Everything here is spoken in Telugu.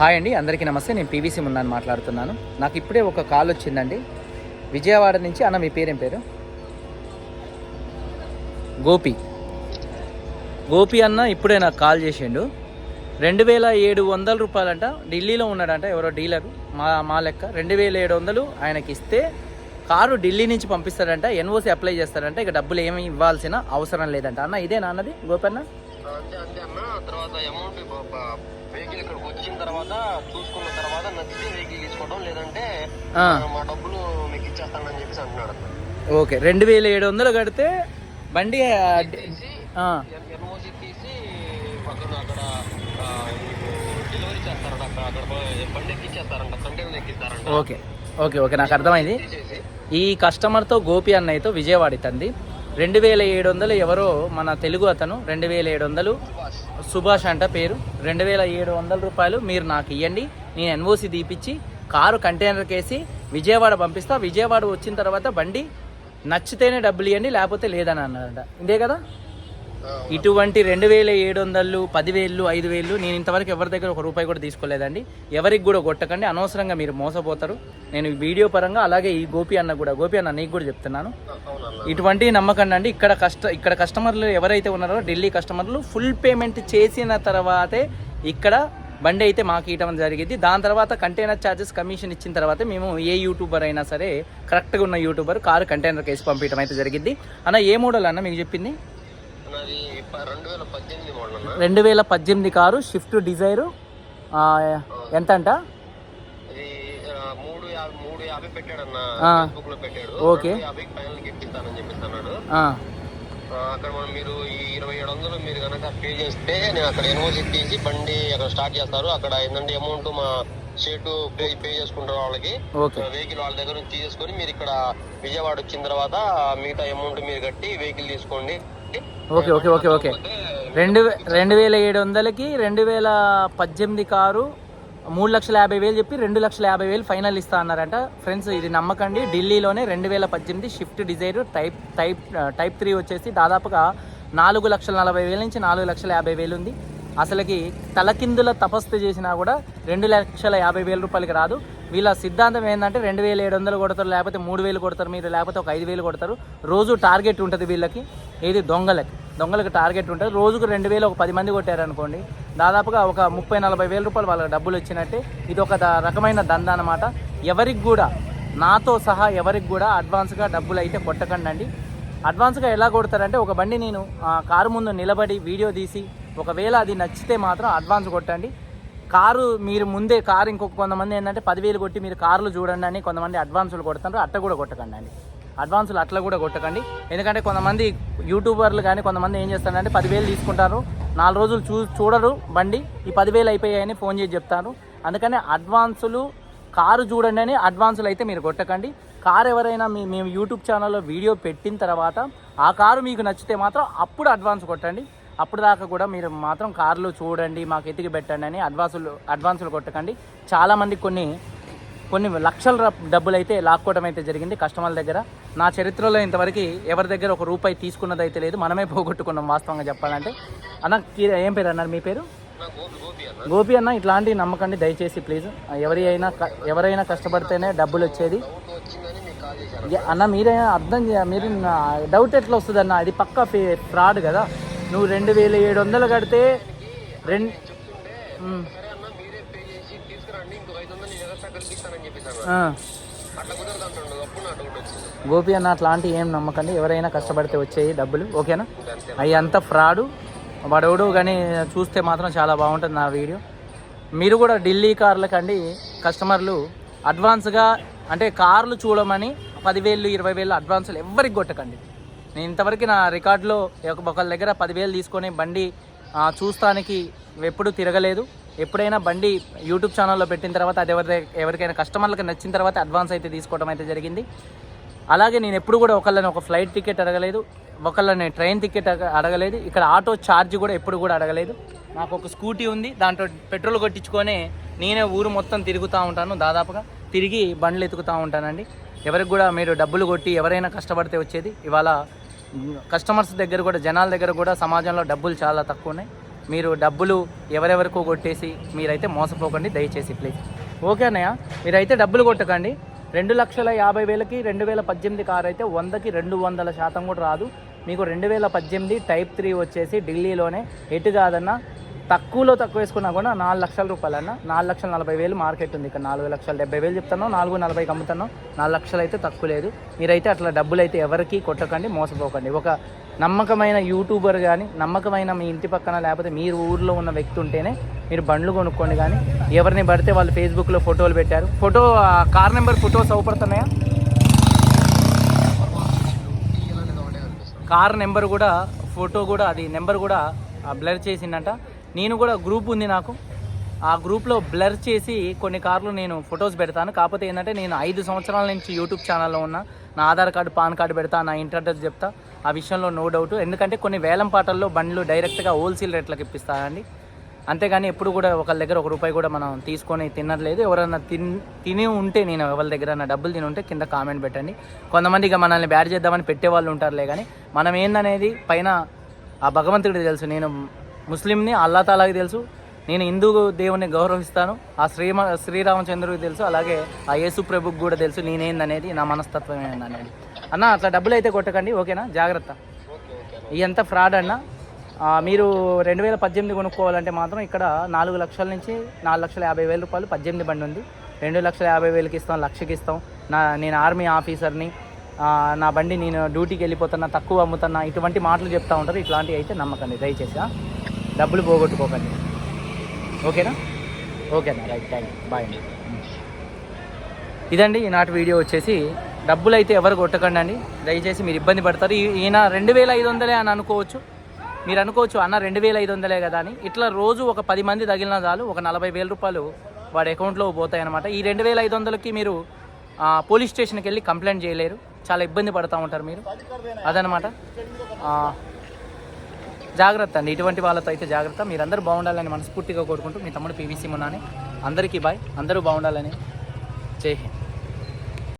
హాయ్ అండి అందరికీ నమస్తే. నేను పీవీసీ మున్నాను మాట్లాడుతున్నాను. నాకు ఇప్పుడే ఒక కాల్ వచ్చిందండి. విజయవాడ నుంచి అన్న మీ పేరేం పేరు? గోపి. గోపి అన్న ఇప్పుడే నాకు కాల్ చేసిండు. రెండు వేల ఏడు వందల రూపాయలంట ఢిల్లీలో ఉన్నాడంట ఎవరో డీలర్. మా మా లెక్క. రెండు వేల ఏడు వందలు ఆయనకి ఇస్తే కారు ఢిల్లీ నుంచి పంపిస్తాడంట ఎన్ఓసి అప్లై చేస్తాడంట ఇక డబ్బులు ఏమి ఇవ్వాల్సిన అవసరం లేదంట. అన్న ఇదేనా అన్నది? గోపన్న అంతే అంతే అన్న తర్వాత అమౌంట్ వెహికల్ ఇక్కడికి వచ్చిన తర్వాత చూసుకున్న తర్వాత నచ్చితే వెహికల్ తీసుకోవడం లేదంటే. మా డబ్బులు మీకు ఇచ్చేస్తానని చెప్పేసి అంటున్నాడు ఓకే రెండు వేల ఏడు వందలు కడితే బండి ఎన్ఓసి తీసి పక్కన అక్కడ డెలివరీ చేస్తారంట అక్కడ బండి ఎక్కిచ్చేస్తారంట కంటైనర్ ఎక్కిస్తారంట. ఓకే ఓకే ఓకే నాకు అర్థమైంది. ఈ కస్టమర్తో గోపి అన్నయ్యతో విజయవాడ తంది రెండు వేల ఏడు వందలు ఎవరో మన తెలుగు అతను రెండు వేల ఏడు వందలు సుభాష్ అంట పేరు. రెండు వేల ఏడు వందల రూపాయలు మీరు నాకు ఇవ్వండి నేను ఎన్ఓసి తీపిచ్చి కారు కంటైనర్కి వేసి విజయవాడ పంపిస్తా. విజయవాడ వచ్చిన తర్వాత బండి నచ్చితేనే డబ్బులు ఇవ్వండి లేకపోతే లేదని అన్నారంట. ఇదే కదా? ఇటువంటి రెండు వేల ఏడు వందలు పదివేలు ఐదు వేలు నేను ఇంతవరకు ఎవరి దగ్గర ఒక రూపాయి కూడా తీసుకోలేదండి. ఎవరికి కూడా కొట్టకండి. అనవసరంగా మీరు మోసపోతారు. నేను వీడియో పరంగా అలాగే ఈ గోపి అన్న కూడా గోపి అన్న నీకు కూడా చెప్తున్నాను. ఇటువంటి నమ్మకండి అండి. ఇక్కడ కస్ట ఇక్కడ కస్టమర్లు ఎవరైతే ఉన్నారో ఢిల్లీ కస్టమర్లు ఫుల్ పేమెంట్ చేసిన తర్వాతే ఇక్కడ బండి అయితే మాకు ఇవ్వడం జరిగింది. దాని తర్వాత కంటైనర్ ఛార్జెస్ కమిషన్ ఇచ్చిన తర్వాత మేము ఏ యూట్యూబర్ అయినా సరే కరెక్ట్గా ఉన్న యూట్యూబర్ కారు కంటైనర్ కేసు పంపించడం అయితే జరిగింది. అన్న ఏ మోడల్ అన్న మీకు చెప్పింది? రెండు వేల పద్దెనిమిది కారు షిఫ్ట్ డిజైరు ఎంత అంట ఓకే. అక్కడ మనం మీరు ఈ ఇరవై ఏడు వందలు మీరు కనుక పే చేస్తే నేను అక్కడ తీసి బండి అక్కడ స్టార్ట్ చేస్తారు. అక్కడ ఏంటంటే అమౌంట్ మా షేటు పే పే చేసుకుంటారు వాళ్ళకి ఓకే. వెహికల్ వాళ్ళ దగ్గర నుంచి తీసేసుకొని మీరు ఇక్కడ విజయవాడ వచ్చిన తర్వాత మిగతా అమౌంట్ మీరు కట్టి వెహికల్ తీసుకోండి. Okay okay okay okay. రెండు వే- రెండు వేల ఏడు వందలకి రెండు వేల పద్దెనిమిది కారు మూడు లక్షల యాభై వేలు చెప్పి రెండు లక్షల యాభై వేలు ఫైనల్ ఇస్తా అన్నారంట. ఫ్రెండ్స్ ఇది నమ్మకండి. ఢిల్లీలోనే రెండు వేల పద్దెనిమిది Swift Dzire type type type three వచ్చేసి దాదాపుగా నాలుగు లక్షల నలభై వేల నుంచి నాలుగు లక్షల యాభై వేలు ఉంది. అసలుకి తలకిందుల తపస్సు చేసినా కూడా రెండు లక్షల యాభై వేల రూపాయలకి రాదు. వీళ్ళ సిద్ధాంతం ఏంటంటే రెండు వేల ఏడు వందలు కొడతారు లేకపోతే మూడు వేలు కొడతారు మీరు లేకపోతే ఒక ఐదు వేలు కొడతారు. రోజు టార్గెట్ ఉంటుంది వీళ్ళకి ఏది దొంగలకి. దొంగలకు టార్గెట్ ఉంటుంది. రోజుకు రెండు వేలు ఒక పది మంది కొట్టారనుకోండి దాదాపుగా ఒక ముప్పై నలభై వేల రూపాయలు వాళ్ళకి డబ్బులు వచ్చినట్టే ఇది ఒక రకమైన దంద అనమాట ఎవరికి కూడా నాతో సహా ఎవరికి కూడా అడ్వాన్స్గా డబ్బులు అయితే కొట్టకండి అండి అడ్వాన్స్గా ఎలా కొడతారంటే ఒక బండి నేను కారు ముందు నిలబడి వీడియో తీసి ఒకవేళ అది నచ్చితే మాత్రం అడ్వాన్స్ కొట్టండి. కారు మీరు ముందే కారు ఇంకొక కొంతమంది ఏంటంటే పదివేలు కొట్టి మీరు కార్లు చూడండి అని కొంతమంది అడ్వాన్సులు కొడుతున్నారు అట్ట కూడా కొట్టకండి అండి. అడ్వాన్సులు అట్లా కూడా కొట్టకండి. ఎందుకంటే కొంతమంది యూట్యూబర్లు కానీ కొంతమంది ఏం చేస్తారంటే పదివేలు తీసుకుంటారు. నాలుగు రోజులు చూ చూడరు బండి. ఈ పదివేలు అయిపోయాయని ఫోన్ చేసి చెప్తారు. అందుకనే అడ్వాన్సులు కారు చూడండి అని అడ్వాన్సులు అయితే మీరు కొట్టకండి. కారు ఎవరైనా మీ మేము యూట్యూబ్ ఛానల్లో వీడియో పెట్టిన తర్వాత ఆ కారు మీకు నచ్చితే మాత్రం అప్పుడు అడ్వాన్స్ కొట్టండి. అప్పుడు దాకా కూడా మీరు మాత్రం కార్లు చూడండి మాకు ఎతికి పెట్టండి అని అడ్వాన్సులు అడ్వాన్సులు కొట్టకండి. చాలామంది కొన్ని కొన్ని లక్షల డబ్బులు అయితే లాక్కోవడం అయితే జరిగింది కస్టమర్ల దగ్గర. నా చరిత్రలో ఇంతవరకు ఎవరి దగ్గర ఒక రూపాయి తీసుకున్నది అయితే లేదు. మనమే పోగొట్టుకున్నాం వాస్తవంగా చెప్పాలంటే. అన్న ఏం పేరు అన్నారు మీ పేరు? గోపి అన్న ఇట్లాంటివి నమ్మకండి దయచేసి ప్లీజ్. ఎవరి అయినా క- ఎవరైనా కష్టపడితేనే డబ్బులు వచ్చేది. అన్న మీరే అర్థం చేయ మీరు డౌట్ ఎట్లా వస్తుంది అన్న అది పక్కా ఫ్రాడ్ కదా. నువ్వు రెండు వేల ఏడు వందలు కడితే రెండు గోపి అన్న అట్లాంటి ఏం నమ్మకండి. ఎవరైనా కష్టపడితే వచ్చేవి డబ్బులు ఓకేనా? అవి అంత ఫ్రాడు. వాడెవడు కానీ చూస్తే మాత్రం చాలా బాగుంటుంది నా వీడియో. మీరు కూడా ఢిల్లీ కార్లకండి. కస్టమర్లు అడ్వాన్స్గా అంటే కార్లు చూడమని పదివేలు ఇరవై వేలు అడ్వాన్సులు ఎవరికి కొట్టకండి. నేను ఇంతవరకు నా రికార్డులో ఒక- ఒకళ్ళ దగ్గర పదివేలు తీసుకొని బండి చూస్తానికి ఎప్పుడు తిరగలేదు. ఎప్పుడైనా బండి యూట్యూబ్ ఛానల్లో పెట్టిన తర్వాత అది ఎవరి ఎవరికైనా కస్టమర్లకు నచ్చిన తర్వాత అడ్వాన్స్ అయితే తీసుకోవడం అయితే జరిగింది. అలాగే నేను ఎప్పుడు కూడా ఒకళ్ళని ఒక ఫ్లైట్ టికెట్ అడగలేదు. ఒకళ్ళని ట్రైన్ టికెట్ అడగలేదు. ఇక్కడ ఆటో ఛార్జ్ కూడా ఎప్పుడు కూడా అడగలేదు. నాకు ఒక స్కూటీ ఉంది. దాంట్లో పెట్రోల్ కొట్టించుకొని నేనే ఊరు మొత్తం తిరుగుతూ ఉంటాను దాదాపుగా. తిరిగి బండ్లు ఎతుకుతూ ఉంటానండి. ఎవరికి కూడా మీరు డబ్బులు కొట్టి ఎవరైనా కష్టపడితే వచ్చేది. ఇవాళ కస్టమర్స్ దగ్గర కూడా జనాల దగ్గర కూడా సమాజంలో డబ్బులు చాలా తక్కువ ఉన్నాయి. మీరు డబ్బులు ఎవరెవరికో కొట్టేసి మీరైతే మోసపోకండి దయచేసి ప్లీజ్. ఓకే అన్నయ్య మీరైతే డబ్బులు కొట్టకండి. రెండు లక్షల యాభై వేలకి రెండు వేల పద్దెనిమిది కార్ అయితే వందకి రెండు వందల శాతం కూడా రాదు. మీకు రెండు వేల పద్దెనిమిది టైప్ త్రీ వచ్చేసి ఢిల్లీలోనే ఎటు కాదన్నా తక్కువలో తక్కువ వేసుకున్నా కూడా నాలుగు లక్షల రూపాయలన్నా నాలుగు లక్షల నలభై వేలు మార్కెట్ ఉంది. ఇక్కడ నాలుగు లక్షల డెబ్బై వేలు చెప్తాను నాలుగు నలభైకి అమ్ముతాను నాలుగు లక్షలు అయితే తక్కువ లేదు. మీరైతే అట్లా డబ్బులు అయితే ఎవరికి కొట్టకండి మోసపోకండి. ఒక నమ్మకమైన యూట్యూబర్ కానీ నమ్మకమైన మీ ఇంటి పక్కన లేకపోతే మీరు ఊర్లో ఉన్న వ్యక్తి ఉంటేనే మీరు బండ్లు కొనుక్కోండి కానీ ఎవరిని పడితే వాళ్ళు ఫేస్బుక్లో ఫోటోలు పెట్టారు. ఫోటో కార్ నెంబర్ ఫోటోస్ అవపడుతున్నాయా? కార్ నెంబర్ కూడా ఫోటో కూడా అది నెంబర్ కూడా బ్లర్ చేసిందంట. నేను కూడా గ్రూప్ ఉంది నాకు. ఆ గ్రూప్లో బ్లర్ చేసి కొన్ని కార్లు నేను ఫొటోస్ పెడతాను. కాకపోతే ఏంటంటే నేను ఐదు సంవత్సరాల నుంచి యూట్యూబ్ ఛానల్లో ఉన్నా. నా ఆధార్ కార్డు పాన్ కార్డు పెడతా నా ఇంటర్ అడ్రస్ చెప్తా. ఆ విషయంలో నో డౌట్ ఎందుకంటే కొన్ని వేలం పాటల్లో బండ్లు డైరెక్ట్గా హోల్సేల్ రేట్లకు ఇప్పిస్తానండి అంతేగాని ఎప్పుడు కూడా ఒకళ్ళ దగ్గర ఒక రూపాయి కూడా మనం తీసుకొని తినట్లేదు. ఎవరైనా తిన్ తిని ఉంటే నేను ఎవరి దగ్గర నా డబ్బులు తిని ఉంటే కింద కామెంట్ పెట్టండి. కొంతమంది ఇక మనల్ని బ్యాడ్ చేద్దామని పెట్టే వాళ్ళు ఉంటారులే కానీ మనం ఏందనేది పైన ఆ భగవంతుడికి తెలుసు. నేను ముస్లింని అల్లా తాలాకి తెలుసు. నేను హిందూ దేవుని గౌరవిస్తాను. ఆ శ్రీమ శ్రీరామచంద్రుడికి తెలుసు. అలాగే ఆ యేసు ప్రభుకి కూడా తెలుసు నేనేందనేది నా మనస్తత్వం ఏందనేది. అన్న అట్లా డబ్బులు అయితే కొట్టకండి ఓకేనా? జాగ్రత్త. ఇదంతా ఫ్రాడ్ అన్న మీరు రెండు వేల పద్దెనిమిది కొనుక్కోవాలంటే మాత్రం ఇక్కడ నాలుగు లక్షల నుంచి నాలుగు లక్షల యాభై వేల రూపాయలు పద్దెనిమిది బండి ఉంది. రెండు లక్షల యాభై వేలకి ఇస్తాం లక్షకి ఇస్తాం. నా నేను ఆర్మీ ఆఫీసర్ని నా బండి నేను డ్యూటీకి వెళ్ళిపోతున్నా తక్కువ అమ్ముతున్నా ఇటువంటి మాటలు చెప్తా ఉంటారు. ఇట్లాంటివి అయితే నమ్మకండి. దయచేసి డబ్బులు పోగొట్టుకోకండి. ఓకేనా? ఓకేనా? రైట్ థ్యాంక్ యూ బాయ్ అండి. ఇదండి ఈనాటి వీడియో వచ్చేసి. డబ్బులు అయితే ఎవరు కొట్టకండి అండి దయచేసి మీరు ఇబ్బంది పడతారు. ఈ- ఈయన రెండు వేల ఐదు వందలే అని అనుకోవచ్చు. మీరు అనుకోవచ్చు అన్న రెండు వేల ఐదు వందలే కదా అని. ఇట్లా రోజు ఒక పది మంది తగిలిన చాలు ఒక నలభై వేల రూపాయలు వాడి అకౌంట్లో పోతాయన్నమాట. ఈ రెండు వేల ఐదు వందలకి మీరు పోలీస్ స్టేషన్కి వెళ్ళి కంప్లైంట్ చేయలేరు. చాలా ఇబ్బంది పడుతూ ఉంటారు మీరు. అదనమాట జాగ్రత్త అండి. ఇటువంటి వాళ్ళతో అయితే జాగ్రత్త. మీరందరూ బాగుండాలని మనస్ఫూర్తిగా కోరుకుంటూ మీ తమ్ముడు పీవీసీ మున్నాని అందరికీ బాయ్. అందరూ బాగుండాలని. జై హింద్.